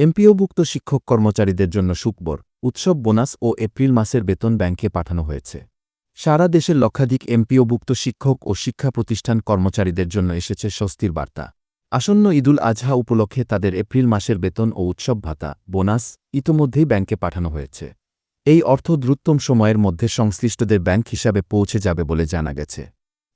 এমপিওভুক্ত শিক্ষক কর্মচারীদের জন্য সুকবর উৎসব বোনাস ও এপ্রিল মাসের বেতন ব্যাংকে পাঠানো হয়েছে। সারা দেশের লক্ষাধিক এমপিওভুক্ত শিক্ষক ও শিক্ষা প্রতিষ্ঠান কর্মচারীদের জন্য এসেছে স্বস্তির বার্তা। আসন্ন ঈদুল আজহা উপলক্ষে তাদের এপ্রিল মাসের বেতন ও উৎসব ভাতা, বোনাস ইতোমধ্যেই ব্যাংকে পাঠানো হয়েছে। এই অর্থ দ্রুততম সময়ের মধ্যে সংশ্লিষ্টদের ব্যাংক হিসাবে পৌঁছে যাবে বলে জানা গেছে।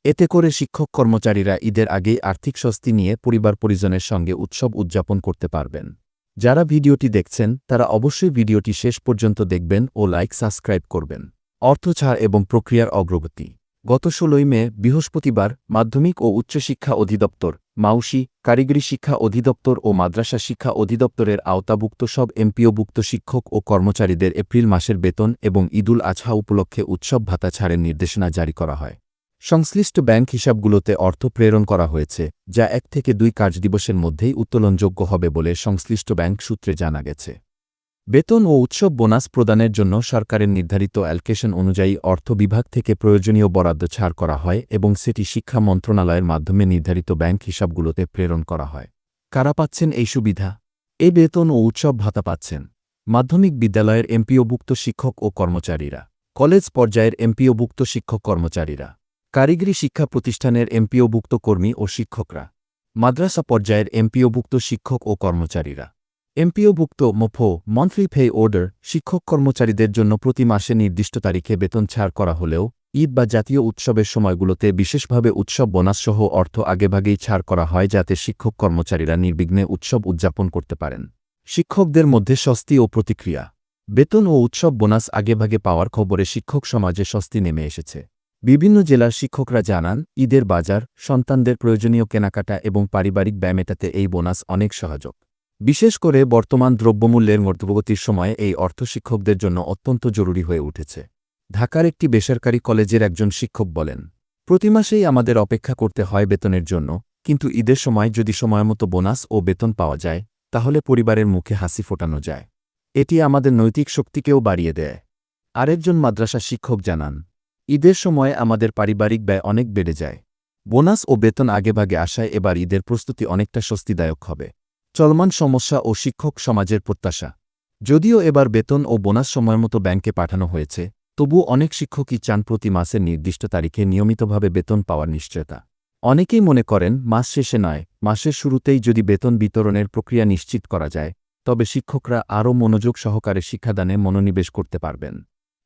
এতে করে শিক্ষক কর্মচারীরা ঈদের আগেই আর্থিক স্বস্তি নিয়ে পরিবার পরিজনের সঙ্গে উৎসব উদযাপন করতে পারবেন। যারা ভিডিওটি দেখছেন, তারা অবশ্যই ভিডিওটি শেষ পর্যন্ত দেখবেন ও লাইক, সাবস্ক্রাইব করবেন। অর্থ ছাড় এবং প্রক্রিয়ার অগ্রগতি। গত ষোলোই মে, বৃহস্পতিবার, মাধ্যমিক ও উচ্চশিক্ষা অধিদপ্তর, মাউসি, কারিগরি শিক্ষা অধিদপ্তর ও মাদ্রাসা শিক্ষা অধিদপ্তরের আওতাভুক্ত সব এমপিওভুক্ত শিক্ষক ও কর্মচারীদের এপ্রিল মাসের বেতন এবং ঈদুল আজহা উপলক্ষে উৎসব ভাতা ছাড়ের নির্দেশনা জারি করা হয়। সংশ্লিষ্ট ব্যাংক হিসাবগুলোতে অর্থ প্রেরণ করা হয়েছে, যা এক থেকে দুই কার্যদিবসের মধ্যেই উত্তোলনযোগ্য হবে বলে সংশ্লিষ্ট ব্যাংক সূত্রে জানা গেছে। বেতন ও উৎসব বোনাস প্রদানের জন্য সরকারের নির্ধারিত অ্যালকেশন অনুযায়ী অর্থ বিভাগ থেকে প্রয়োজনীয় বরাদ্দ ছাড় করা হয় এবং সেটি শিক্ষা মন্ত্রণালয়ের মাধ্যমে নির্ধারিত ব্যাংক হিসাবগুলোতে প্রেরণ করা হয়। কারা পাচ্ছেন এই সুবিধা? এ বেতন ও উৎসব ভাতা পাচ্ছেন। মাধ্যমিক বিদ্যালয়ের এমপিওভুক্ত শিক্ষক ও কর্মচারীরা। কলেজ পর্যায়ের এমপিওভুক্ত শিক্ষক কর্মচারীরা। কারিগরি শিক্ষা প্রতিষ্ঠানের এমপিওভুক্ত কর্মী ও শিক্ষকরা, মাদ্রাসা পর্যায়ের এমপিওভুক্ত শিক্ষক ও কর্মচারীরা। এমপিওভুক্ত মোফো মন্থলি পে অর্ডার শিক্ষক কর্মচারীদের জন্য প্রতি মাসে নির্দিষ্ট তারিখে বেতন ছাড় করা হলেও, ঈদ বা জাতীয় উৎসবের সময়গুলোতে বিশেষভাবে উৎসব বোনাসসহ অর্থ আগেভাগেই ছাড় করা হয় যাতে শিক্ষক কর্মচারীরা নির্বিঘ্নে উৎসব উদযাপন করতে পারেন। শিক্ষকদের মধ্যে স্বস্তি ও প্রতিক্রিয়া। বেতন ও উৎসব বোনাস আগেভাগে পাওয়ার খবরে শিক্ষক সমাজে স্বস্তি নেমে এসেছে। বিভিন্ন জেলার শিক্ষকরা জানান, ঈদের বাজার, সন্তানদের প্রয়োজনীয় কেনাকাটা এবং পারিবারিক ব্যয় মেটাতে এই বোনাস অনেক সহযোগ। বিশেষ করে বর্তমান দ্রব্যমূল্যের মধ্যগতির সময়ে এই অর্থ শিক্ষকদের জন্য অত্যন্ত জরুরি হয়ে উঠেছে। ঢাকার একটি বেসরকারি কলেজের একজন শিক্ষক বলেন, প্রতি মাসেই আমাদের অপেক্ষা করতে হয় বেতনের জন্য, কিন্তু ঈদের সময় যদি সময়মতো বোনাস ও বেতন পাওয়া যায়, তাহলে পরিবারের মুখে হাসি ফোটানো যায়। এটি আমাদের নৈতিক শক্তিকেও বাড়িয়ে দেয়। আরেকজন মাদ্রাসা শিক্ষক জানান ঈদের সময় আমাদের পারিবারিক ব্যয় অনেক বেড়ে যায়। বোনাস ও বেতন আগেভাগে আসায় এবার ঈদের প্রস্তুতি অনেকটা স্বস্তিদায়ক হবে। চলমান সমস্যা ও শিক্ষক সমাজের প্রত্যাশা। যদিও এবার বেতন ও বোনাস সময়মতো ব্যাংকে পাঠানো হয়েছে তবু অনেক শিক্ষকই চান প্রতি মাসের নির্দিষ্ট তারিখে নিয়মিতভাবে বেতন পাওয়ার নিশ্চয়তা। অনেকেই মনে করেন, মাস শেষে নয়, মাসের শুরুতেই যদি বেতন বিতরণের প্রক্রিয়া নিশ্চিত করা যায়, তবে শিক্ষকরা আরও মনোযোগ সহকারে শিক্ষাদানে মনোনিবেশ করতে পারবেন।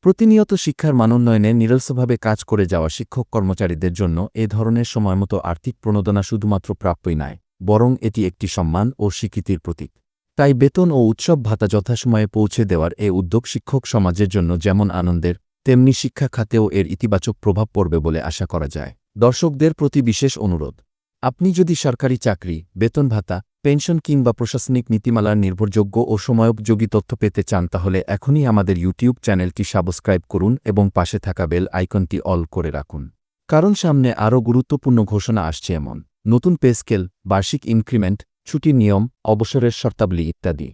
প্রতিনিয়ত শিক্ষার মানোন্নয়নে নিরলসভাবে কাজ করে যাওয়া শিক্ষক কর্মচারীদের জন্য এ ধরনের সময়মতো আর্থিক প্রণোদনা শুধুমাত্র প্রাপ্যই নয়, বরং এটি একটি সম্মান ও স্বীকৃতির প্রতীক। তাই বেতন ও উৎসব ভাতা যথাসময়ে পৌঁছে দেওয়ার এ উদ্যোগ শিক্ষক সমাজের জন্য যেমন আনন্দের, তেমনি শিক্ষা খাতেও এর ইতিবাচক প্রভাব পড়বে বলে আশা করা যায়। দর্শকদের প্রতি বিশেষ অনুরোধ। আপনি যদি সরকারি চাকরি, বেতন ভাতা, পেনশন কিংবা প্রশাসনিক নীতিমালার নির্ভরযোগ্য ও সময়োপযোগী তথ্য পেতে চান তাহলে এখনই আমাদের ইউটিউব চ্যানেলটি সাবস্ক্রাইব করুন এবং পাশে থাকা বেল আইকনটি অল করে রাখুন। কারণ সামনে আরও গুরুত্বপূর্ণ ঘোষণা আসছে এমন। নতুন পেস্কেল বার্ষিক ইনক্রিমেন্ট, ছুটির নিয়ম, অবসরের শর্তাবলী ইত্যাদি।